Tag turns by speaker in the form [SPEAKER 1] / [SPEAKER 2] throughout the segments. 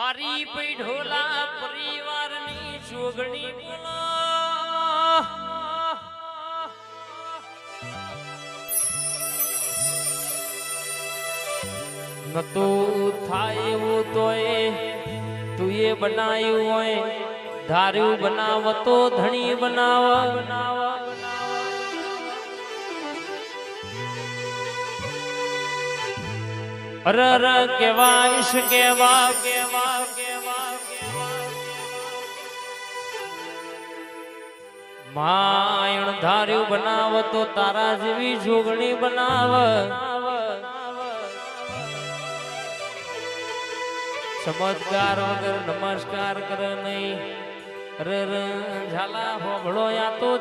[SPEAKER 1] મારી પૈઢોલા પરિવારની જોગણી બોલો. નતું થાય એવું તોય તું એ બનાવ્યું હોય, ધાર્યું બનાવતો ધણી બનાવ બનાવ. અર અર કેવા ઈશ કેવા. કેવા માયણ ધાર્યું બનાવ તો તારા જેવી જોગણી બનાવ. ચમત્કાર વગર નમસ્કાર કર નહીં. ર ઝાલા હોભળો યા તો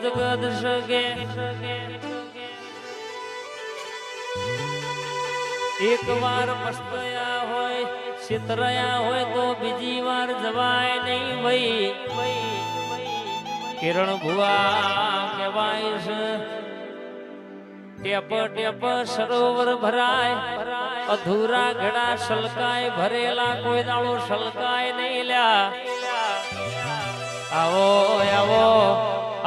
[SPEAKER 1] સગે. એક વાર પસ્તયા હોય છેતરાયા હોય તો બીજી વાર જવાય નહીં ભાઈ. કિરણ ભુવા કહેવાય છે, ટેપ ટેપ સરોવર ભરાય, અધૂરા ઘડા સલકાય ભરેલા કોઈ દાળો સલકાય નહીં લ્યા. આવો આવો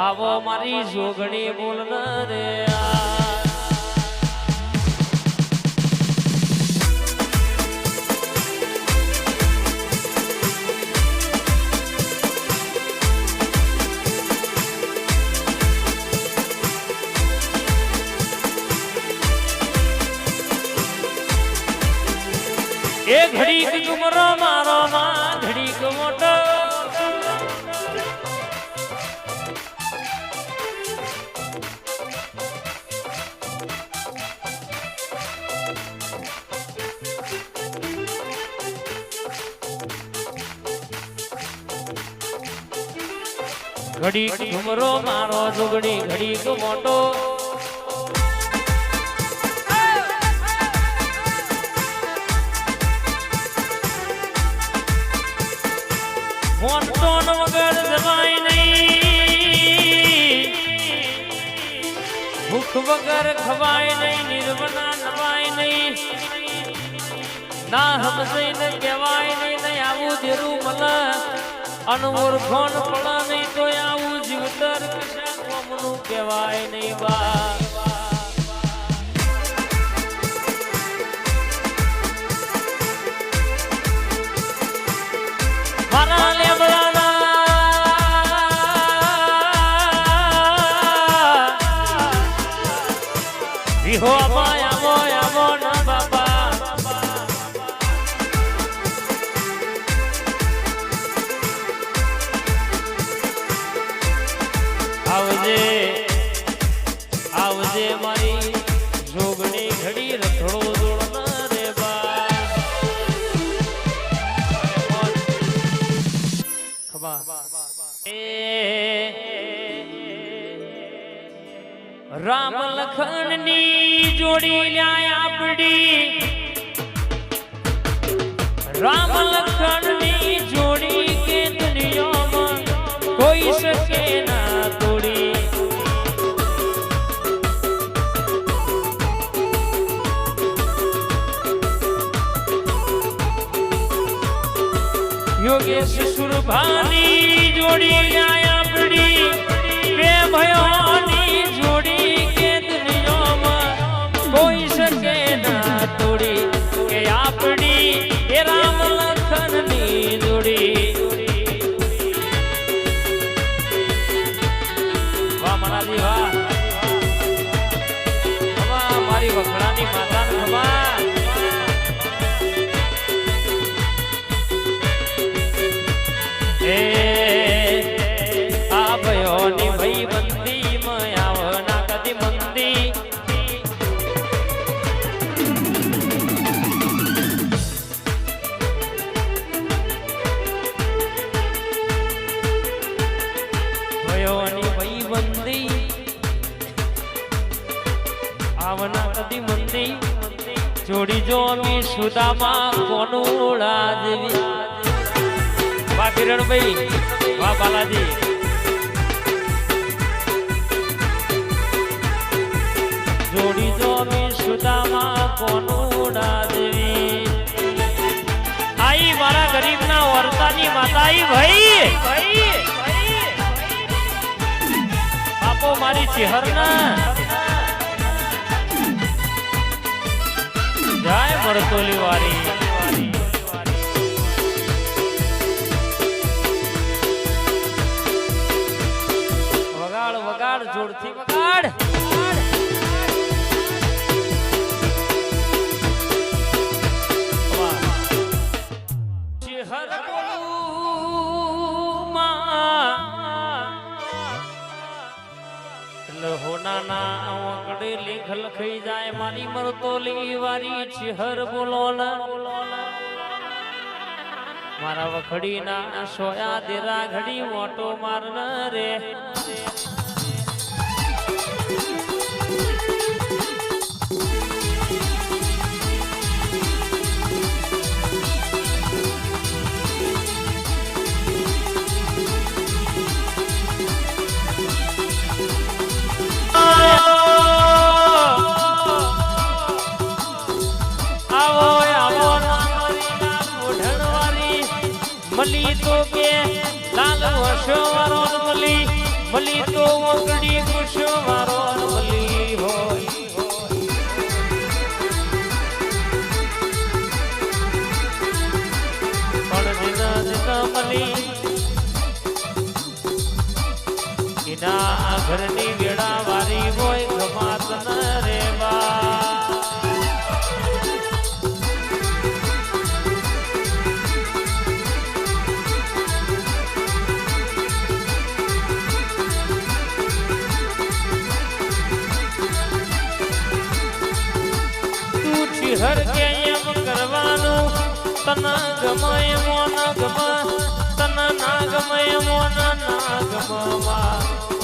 [SPEAKER 1] આવો મારી જોગણી બોલ રે. આ એ ઘડીક ડુમરો મારો માં ઘડીક મોટો. ઘડીક ડુમરો મારો જુગડી ઘડીક મોટો. મોટો ન વગર જવાય નહીં. ભૂખ વગર ખવાય નહીં, નિર્વના નવાય નહીં. ના સમજઈને કહેવાય નહીં નહીં આવું જેરું ફોન પડે નહીં તો આવું જીવતર કશા કોમનું કહેવાય નહીં બા. આવજે આવજે મારી જોગણી ઘડી રથડો દોડના રે બા. રામ લખનની જોડી લ્યા આપડી. રામ લખનની જોડી કે દુનિયામાં કોઈ શકે ના તોડી. યોગેશ સુરભાની જોડી આયા આપડી. બે ભયોની કે આપડી એ રામ લખનની જોડી. વાહ મનાજી વાહ. ખમા મારી વખડાની માતાને એ જોડી જો અમી સુદામાં કોનુડા જેવી વાહ કિરણભાઈ વાહ બાલાજી. જોડી જો અમી સુદામા કોનુડા દેવી આઈ મારા ગરીબના રાજાની માતા આઈ ભાઈ. બાપો મારી ચેહરના தோழிவாரே ચેહર બોલો મારા વખડીના સોયા દેરા ઘડી મોટો મારના રે લાલ હશો વાળો મલી મલી તો ઓગડી ખુશો વાળો મલી હોય. પણ જીના જીના મલી, એના ઘરની વેળા વારી હોય, ગમાત ન રે. તું ચિહર કે કરવાનું. તન ગમે એમો, ન ગમે. તને ના ગમે એમો, ના ગમવા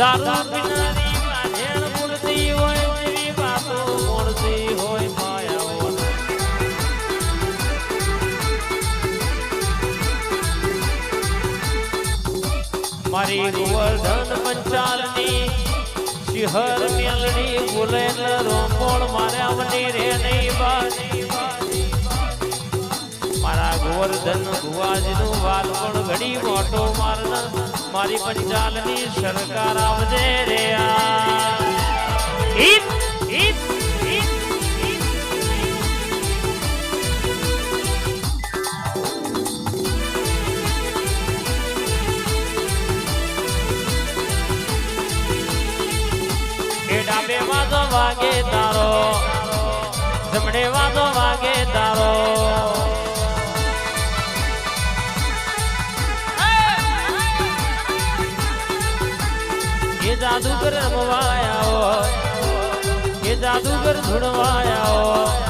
[SPEAKER 1] દારૂ પીનારી પાછળ બોલતી હોય તેવી વાતો બોલતી હોય માયાઓનો. મારી ગોવર્ધન પંચાલની શિહર મેલડી બોલેલ રોમોળ માર્યા મને રે નહીં બાજી. મારા ગોવર્ધન ભુવાજીનું વાલ પણ ઘડી મોટો મારન મારી પંચાલની સરકાર આવજે રે આ. વાગે તારો. જમણે વાદો વાગે તારો. જાદુગર રમવાયા હોય એ જાદુગર ધૂણવાયા હોય.